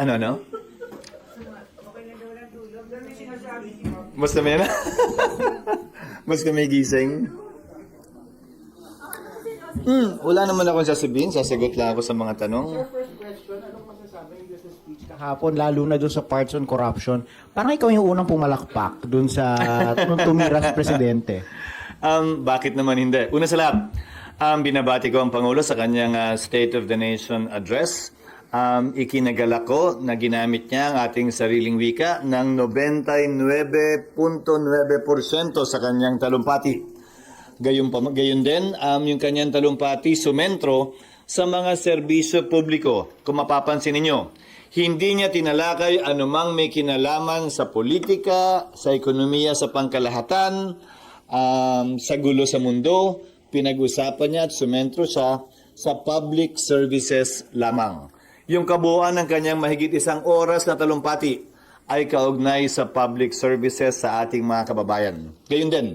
Ano, no? Basta may na. Basta may gising. Hmm, wala naman akong sasabihin. Sasagot lang ako sa mga tanong. First question, anong masasabi niyo sa speech kahapon, lalo na doon sa parts on corruption? Parang ikaw yung unang pumalakpak doon sa nung tumira sa presidente. Um, bakit naman hindi? Una sa lahat, um, binabati ko ang Pangulo sa kanyang ah, State of the Nation address. Um, ikinagala ko na ginamit niya ang ating sariling wika ng 99.9% sa kanyang talumpati. Gayon, pa, gayon din, um, yung kanyang talumpati sumentro sa mga serbisyo publiko. Kung mapapansin ninyo, hindi niya tinalakay anumang may kinalaman sa politika, sa ekonomiya sa pangkalahatan, um, sa gulo sa mundo. Pinag-usapan niya at sumentro siya sa public services lamang. Yung kabuuan ng kanyang mahigit isang oras na talumpati ay kaugnay sa public services sa ating mga kababayan. Gayun din,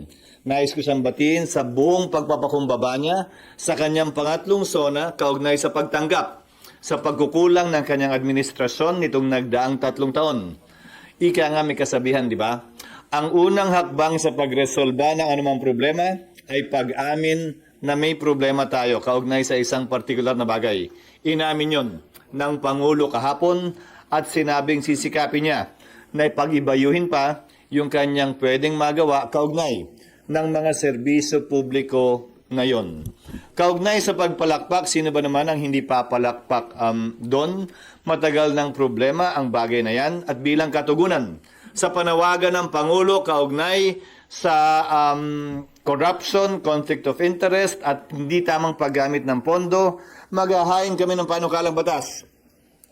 nais ko siyang batiin sa buong pagpapakumbaba niya sa kanyang pangatlong sona kaugnay sa pagtanggap sa pagkukulang ng kanyang administrasyon nitong nagdaang tatlong taon. Ika nga may kasabihan, di ba? Ang unang hakbang sa pagresolba ng anumang problema ay pag-amin na may problema tayo kaugnay sa isang partikular na bagay. Inamin yon ng Pangulo kahapon at sinabing sisikapin niya na ipag-ibayuhin pa yung kanyang pwedeng magawa kaugnay ng mga serbisyo publiko ngayon. Kaugnay sa pagpalakpak, sino ba naman ang hindi papalakpak um, doon? Matagal ng problema ang bagay na yan at bilang katugunan sa panawagan ng Pangulo kaugnay sa um, corruption, conflict of interest at hindi tamang paggamit ng pondo, maghahain kami ng panukalang batas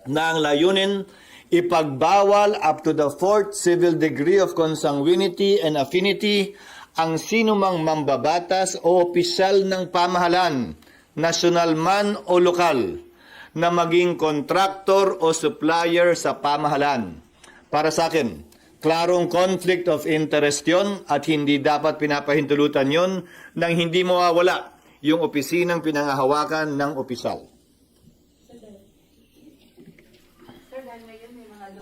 na ang layunin ipagbawal up to the fourth civil degree of consanguinity and affinity ang sinumang mambabatas o opisyal ng pamahalaan, nasyonal man o lokal, na maging kontraktor o supplier sa pamahalaan. Para sa akin, klarong conflict of interest yon at hindi dapat pinapahintulutan yon nang hindi mawawala yung opisinang pinangahawakan ng opisyal.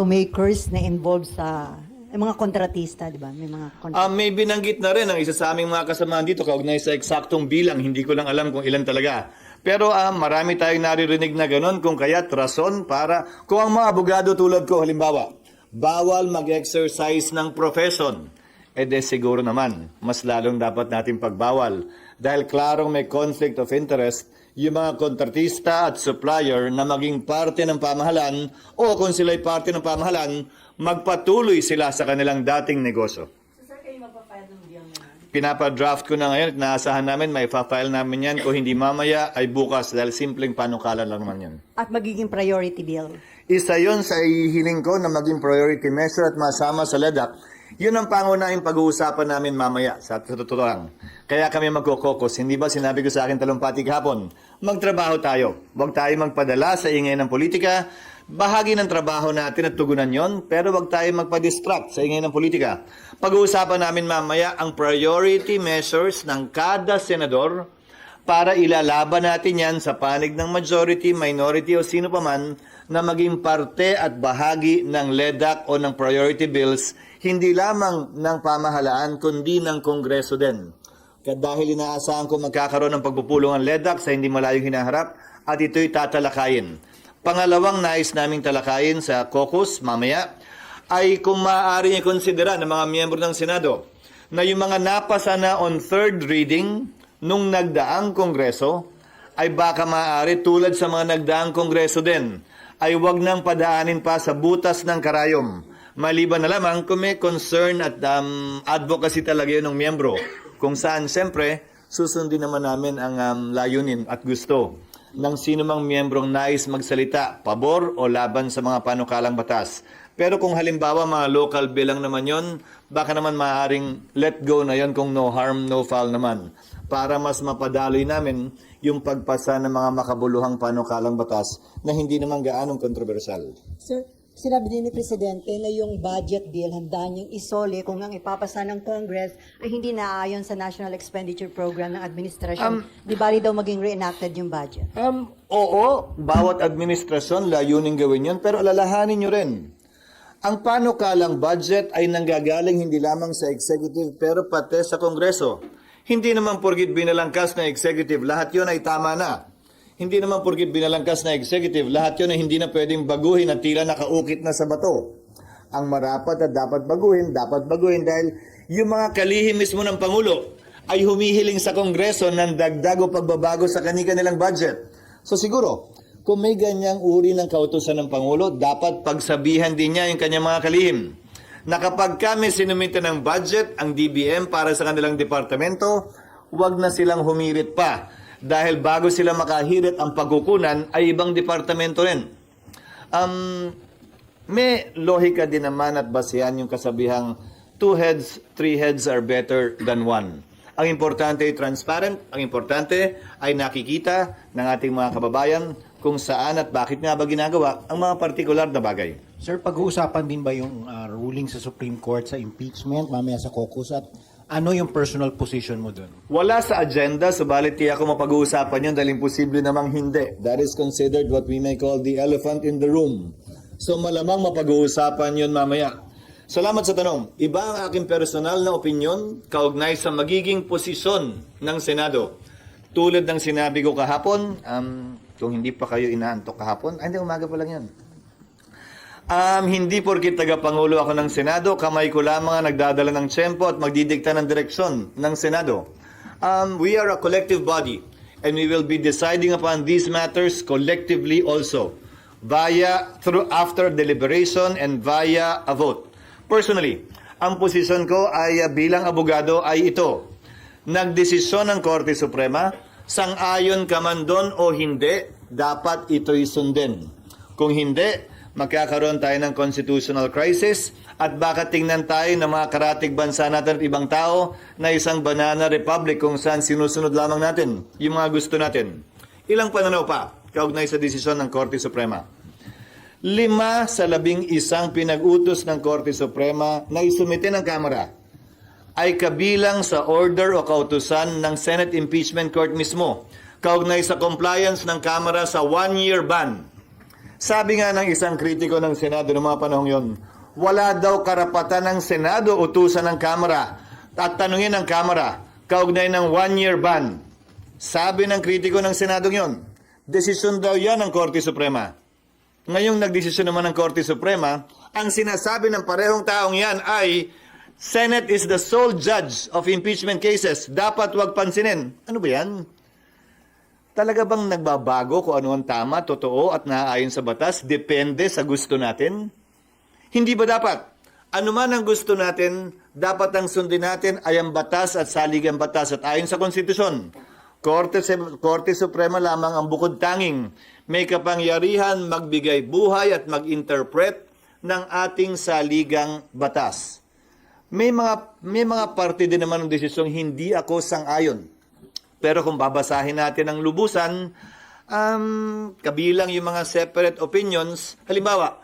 makers na involved sa eh, mga kontratista, di ba? May mga kontratista. Ah, may binanggit na rin ang isa sa aming mga kasamahan dito kaugnay sa eksaktong bilang. Hindi ko lang alam kung ilan talaga. Pero ah, marami tayong naririnig na ganun kung kaya't rason para kung ang mga abogado tulad ko halimbawa, bawal mag-exercise ng profession. Eh de siguro naman, mas lalong dapat natin pagbawal. Dahil klarong may conflict of interest yung mga kontratista at supplier na maging parte ng pamahalan o kung sila'y parte ng pamahalan, magpatuloy sila sa kanilang dating negosyo. Pinapadraft ko na ngayon at naasahan namin may file namin yan kung hindi mamaya ay bukas dahil simpleng panukalan lang naman yan. At magiging priority bill. Isa yon sa ihiling ko na maging priority measure at masama sa LEDAC. Yun ang pangunahing pag-uusapan namin mamaya, sa sa totoo lang. Kaya kami magkokokos. Hindi ba sinabi ko sa akin talumpati kahapon, magtrabaho tayo. Huwag tayo magpadala sa ingay ng politika. Bahagi ng trabaho natin at tugunan yon, pero huwag tayo magpa-distract sa ingay ng politika. Pag-uusapan namin mamaya ang priority measures ng kada senador para ilalaban natin yan sa panig ng majority, minority o sino paman na maging parte at bahagi ng LEDAC o ng priority bills, hindi lamang ng pamahalaan kundi ng Kongreso din. Kaya dahil inaasahan ko magkakaroon ng pagpupulong ang LEDAC sa hindi malayong hinaharap at ito'y tatalakayin. Pangalawang nais naming talakayin sa caucus mamaya ay kung maaari niya konsidera ng mga miyembro ng Senado na yung mga napasa na on third reading nung nagdaang kongreso ay baka maaari tulad sa mga nagdaang kongreso din ay wag nang padaanin pa sa butas ng karayom. Maliban na lamang kung may concern at um, advocacy talaga yun ng miyembro. Kung saan, siyempre, susundin naman namin ang um, layunin at gusto ng sino mang miyembrong nais magsalita, pabor o laban sa mga panukalang batas. Pero kung halimbawa mga local bill lang naman yon, baka naman maaaring let go na yon kung no harm, no foul naman. Para mas mapadaloy namin yung pagpasa ng mga makabuluhang panukalang batas na hindi naman gaanong kontrobersyal. Sir, Sinabi din ni Presidente na yung budget bill handa niyang isole kung ang ipapasa ng Congress ay hindi naaayon sa National Expenditure Program ng administrasyon. Di bali daw maging reenacted yung budget. Um, oo, bawat administrasyon layunin gawin yun, pero alalahanin nyo rin. Ang panukalang budget ay nanggagaling hindi lamang sa executive pero pati sa kongreso. Hindi naman porgit binalangkas na executive, lahat yun ay tama na. Hindi naman porgit binalangkas na executive, lahat yun ay hindi na pwedeng baguhin at tila nakaukit na sa bato. Ang marapat at dapat baguhin, dapat baguhin dahil yung mga kalihim mismo ng Pangulo ay humihiling sa Kongreso ng dagdag o pagbabago sa kanilang budget. So siguro, kung may ganyang uri ng kautusan ng Pangulo, dapat pagsabihan din niya yung kanyang mga kalihim na kapag kami sinumite ng budget ang DBM para sa kanilang departamento, huwag na silang humirit pa dahil bago sila makahirit ang pagkukunan ay ibang departamento rin. Um, may lohika din naman at basihan yung kasabihang two heads, three heads are better than one. Ang importante ay transparent, ang importante ay nakikita ng ating mga kababayan kung saan at bakit nga ba ginagawa ang mga partikular na bagay. Sir, pag-uusapan din ba yung ah, ruling sa Supreme Court sa impeachment, mamaya sa caucus, at ano yung personal position mo doon? Wala sa agenda, subalit di ako mapag-uusapan yun dahil imposible namang hindi. That is considered what we may call the elephant in the room. So malamang mapag-uusapan yun mamaya. Salamat sa tanong. Iba ang aking personal na opinion kaugnay sa magiging posisyon ng Senado. Tulad ng sinabi ko kahapon, um, kung hindi pa kayo inaantok kahapon, ay hindi, umaga pa lang yan. Um, hindi porkit taga-pangulo ako ng Senado, kamay ko lamang ang nagdadala ng tsempo at magdidikta ng direksyon ng Senado. Um, we are a collective body and we will be deciding upon these matters collectively also via through after deliberation and via a vote. Personally, ang posisyon ko ay uh, bilang abogado ay ito. Nagdesisyon ng Korte Suprema, sang-ayon ka man doon o hindi, dapat ito'y sundin. Kung hindi, magkakaroon tayo ng constitutional crisis at baka tingnan tayo ng mga karatig bansa natin at ibang tao na isang banana republic kung saan sinusunod lamang natin yung mga gusto natin. Ilang pananaw pa kaugnay sa desisyon ng Korte Suprema. Lima sa labing isang pinag-utos ng Korte Suprema na isumite ng Kamara ay kabilang sa order o kautusan ng Senate Impeachment Court mismo kaugnay sa compliance ng Kamara sa one-year ban sabi nga ng isang kritiko ng Senado noong mga panahong yon, wala daw karapatan ng Senado utusan ng Kamara at tanungin ng Kamara kaugnay ng one-year ban. Sabi ng kritiko ng Senado yon, desisyon daw yan ng Korte Suprema. Ngayong nagdesisyon naman ng Korte Suprema, ang sinasabi ng parehong taong yan ay Senate is the sole judge of impeachment cases. Dapat wag pansinin. Ano ba yan? Talaga bang nagbabago kung ano ang tama, totoo at naaayon sa batas? Depende sa gusto natin? Hindi ba dapat? Ano man ang gusto natin, dapat ang sundin natin ay ang batas at saligang batas at ayon sa konstitusyon. Korte, Korte Suprema lamang ang bukod tanging may kapangyarihan magbigay buhay at mag-interpret ng ating saligang batas. May mga may mga parte din naman ng desisyong hindi ako sang-ayon. Pero kung babasahin natin ang lubusan, um, kabilang yung mga separate opinions, halimbawa,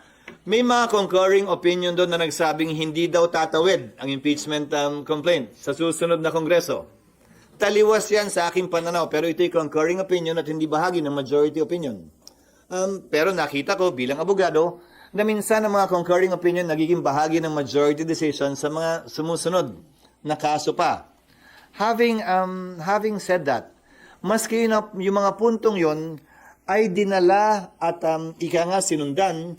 may mga concurring opinion doon na nagsabing hindi daw tatawid ang impeachment um, complaint sa susunod na kongreso. Taliwas yan sa aking pananaw, pero ito'y concurring opinion at hindi bahagi ng majority opinion. Um, pero nakita ko bilang abogado na minsan ang mga concurring opinion nagiging bahagi ng majority decision sa mga sumusunod na kaso pa. Having um, having said that, maski yun, yung mga puntong yon ay dinala at um, ika nga sinundan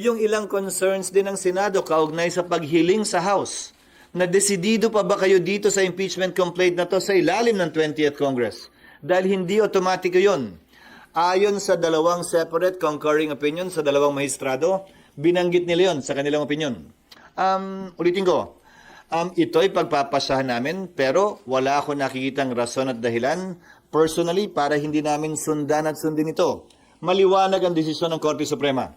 yung ilang concerns din ng Senado kaugnay sa paghiling sa House na desidido pa ba kayo dito sa impeachment complaint na to sa ilalim ng 20th Congress? Dahil hindi otomatiko yon. Ayon sa dalawang separate concurring opinion sa dalawang mahistrado, binanggit nila yon sa kanilang opinion. Um, ulitin ko, Um, ito'y pagpapasahan namin pero wala ako nakikitang rason at dahilan personally para hindi namin sundan at sundin ito. Maliwanag ang desisyon ng Korte Suprema.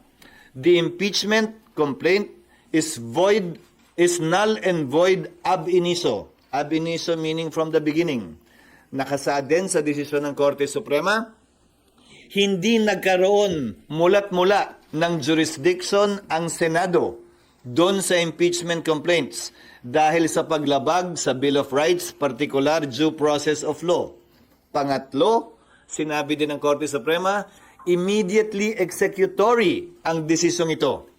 The impeachment complaint is void, is null and void ab initio. Ab initio meaning from the beginning. Nakasaad din sa desisyon ng Korte Suprema, hindi nagkaroon mulat mula ng jurisdiction ang Senado doon sa impeachment complaints dahil sa paglabag sa Bill of Rights, particular due process of law. Pangatlo, sinabi din ng Korte Suprema, immediately executory ang desisyong ito.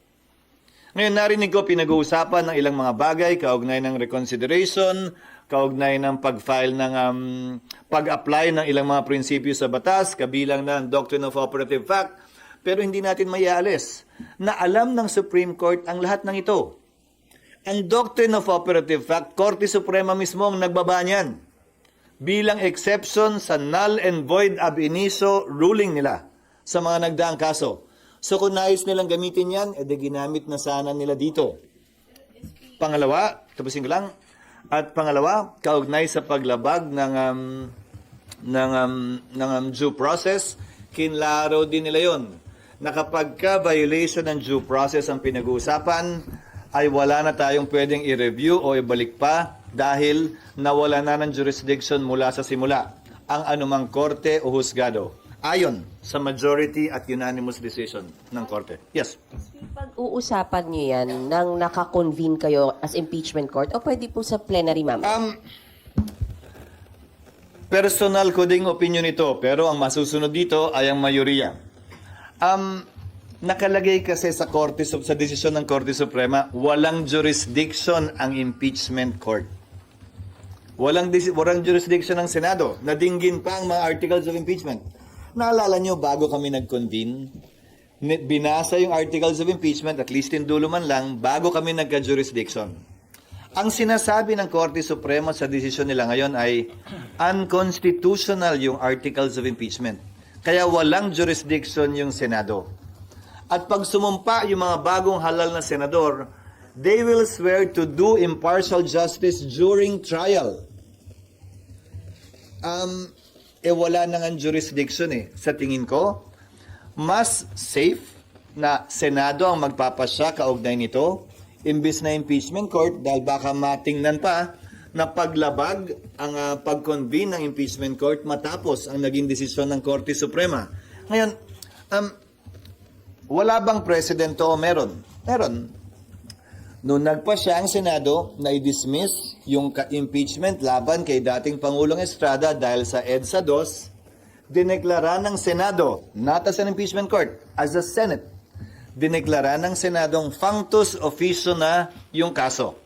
Ngayon narinig ko pinag-uusapan ng ilang mga bagay kaugnay ng reconsideration, kaugnay ng pag-file ng um, pag-apply ng ilang mga prinsipyo sa batas, kabilang ng Doctrine of Operative Fact, pero hindi natin maialis na alam ng Supreme Court ang lahat ng ito. Ang Doctrine of Operative Fact, Korte Suprema mismo ang nagbaba niyan bilang exception sa null and void ab initio ruling nila sa mga nagdaang kaso. So kung nais nilang gamitin yan, edi ginamit na sana nila dito. Pangalawa, tapusin ko lang, at pangalawa, kaugnay sa paglabag ng um, ng um, ng um, due process, kinlaro din nila 'yon. Na kapag ka violation ng due process ang pinag-uusapan, ay wala na tayong pwedeng i-review o ibalik pa dahil nawala na ng jurisdiction mula sa simula ang anumang korte o husgado ayon sa majority at unanimous decision ng korte. Yes. Pag-uusapan niyo yan nang nakakonvene kayo as impeachment court o pwede po sa plenary, ma'am? Um, personal ko ding opinion ito, pero ang masusunod dito ay ang mayoriya. Um, nakalagay kasi sa Korte sa desisyon ng Korte Suprema, walang jurisdiction ang impeachment court. Walang, walang jurisdiction ng Senado. Nadinggin pa ang mga articles of impeachment. Naalala nyo, bago kami nag-convene, binasa yung articles of impeachment, at least in dulo man lang, bago kami nagka-jurisdiction. Ang sinasabi ng Korte Suprema sa desisyon nila ngayon ay unconstitutional yung articles of impeachment. Kaya walang jurisdiction yung Senado. At pag sumumpa yung mga bagong halal na senador, they will swear to do impartial justice during trial. Um, eh wala nang ang jurisdiction eh. Sa tingin ko, mas safe na Senado ang magpapasya kaugnay nito imbis na impeachment court dahil baka matingnan pa na paglabag ang ah, pag-convene ng impeachment court matapos ang naging desisyon ng Korte Suprema. Ngayon, um, wala bang presidente o meron? Meron. Noong nagpasya ang Senado na i-dismiss yung impeachment laban kay dating Pangulong Estrada dahil sa EDSA 2, dineklara ng Senado, not as an impeachment court, as a Senate, dineklara ng Senadong functus officio na yung kaso.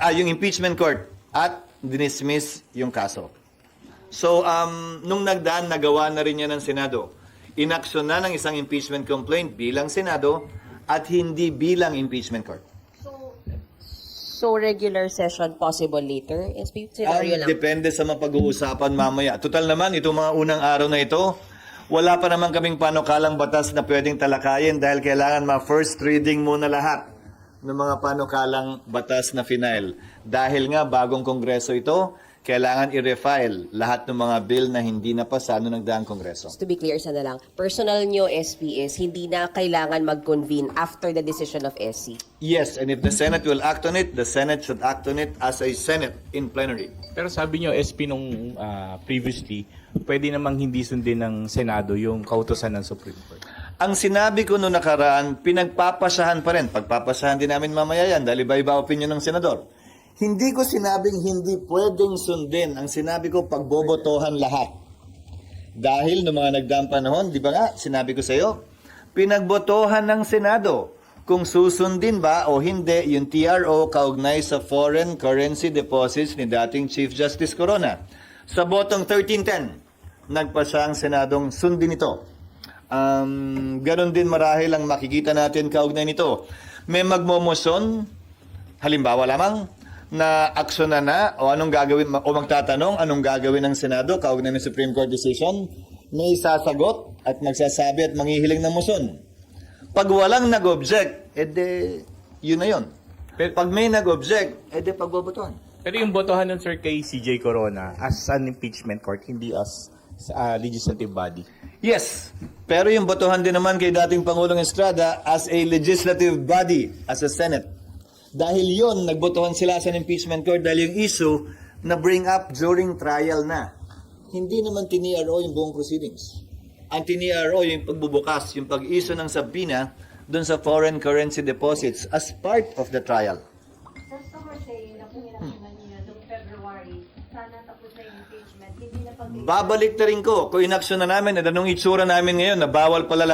Ah, yung impeachment court at dinismiss yung kaso. So, um, nung nagdaan, nagawa na rin yan ng Senado. Inaksyon na ng isang impeachment complaint bilang Senado at hindi bilang impeachment court. So, regular session possible later? SP, scenario lang. depende sa mga pag-uusapan mamaya. Total naman, itong mga unang araw na ito, wala pa naman kaming panukalang batas na pwedeng talakayin dahil kailangan ma-first reading muna lahat ng mga panukalang batas na final. Dahil nga bagong kongreso ito, kailangan i-refile lahat ng mga bill na hindi napasa noong nagdaang kongreso. Just to be clear, isa na lang. Personal nyo, SPS, hindi na kailangan mag-convene after the decision of SC. Yes, and if the Senate will act on it, the Senate should act on it as a Senate in plenary. Pero sabi nyo, SP nung ah, previously, pwede namang hindi sundin ng Senado yung kautosan ng Supreme Court. Ang sinabi ko noong nakaraan, pinagpapasahan pa rin. Pagpapasahan din namin mamaya yan dahil iba-iba opinion ng senador. Hindi ko sinabing hindi pwedeng sundin. Ang sinabi ko, pagbobotohan lahat. Dahil noong mga nagdaang panahon, di ba nga, sinabi ko sa iyo, pinagbotohan ng Senado kung susundin ba o hindi yung TRO kaugnay sa foreign currency deposits ni dating Chief Justice Corona. Sa botong 1310, nagpasa ang Senadong sundin ito. Um, ganon din marahil ang makikita natin kaugnay nito. May magmomosyon, halimbawa lamang, na aksyon na na o anong gagawin o magtatanong anong gagawin ng Senado kaugnay ng Supreme Court decision, may sasagot at magsasabi at manghihiling ng motion. Pag walang nag-object, edi yun na yun. Pero- Pag may nag-object, edi pagbobotohan. Pero yung botohan nun, sir, kay CJ Corona as an impeachment court, hindi as ah, legislative body. Yes, pero yung botohan din naman kay dating Pangulong Estrada as a legislative body, as a Senate. Dahil yon nagbotohan sila sa impeachment court dahil yung issue na bring up during trial na. Hindi naman tiniro yung buong proceedings. ang TNRO, yung pagbubukas, yung pag-iso ng sabina doon sa foreign currency deposits as part of the trial. Just so we're saying na kung inaksyonan niya noong February, sana tapos na impeachment, hindi na pag Babalik na rin ko, kung inaksyon na namin, at anong itsura namin ngayon na bawal pala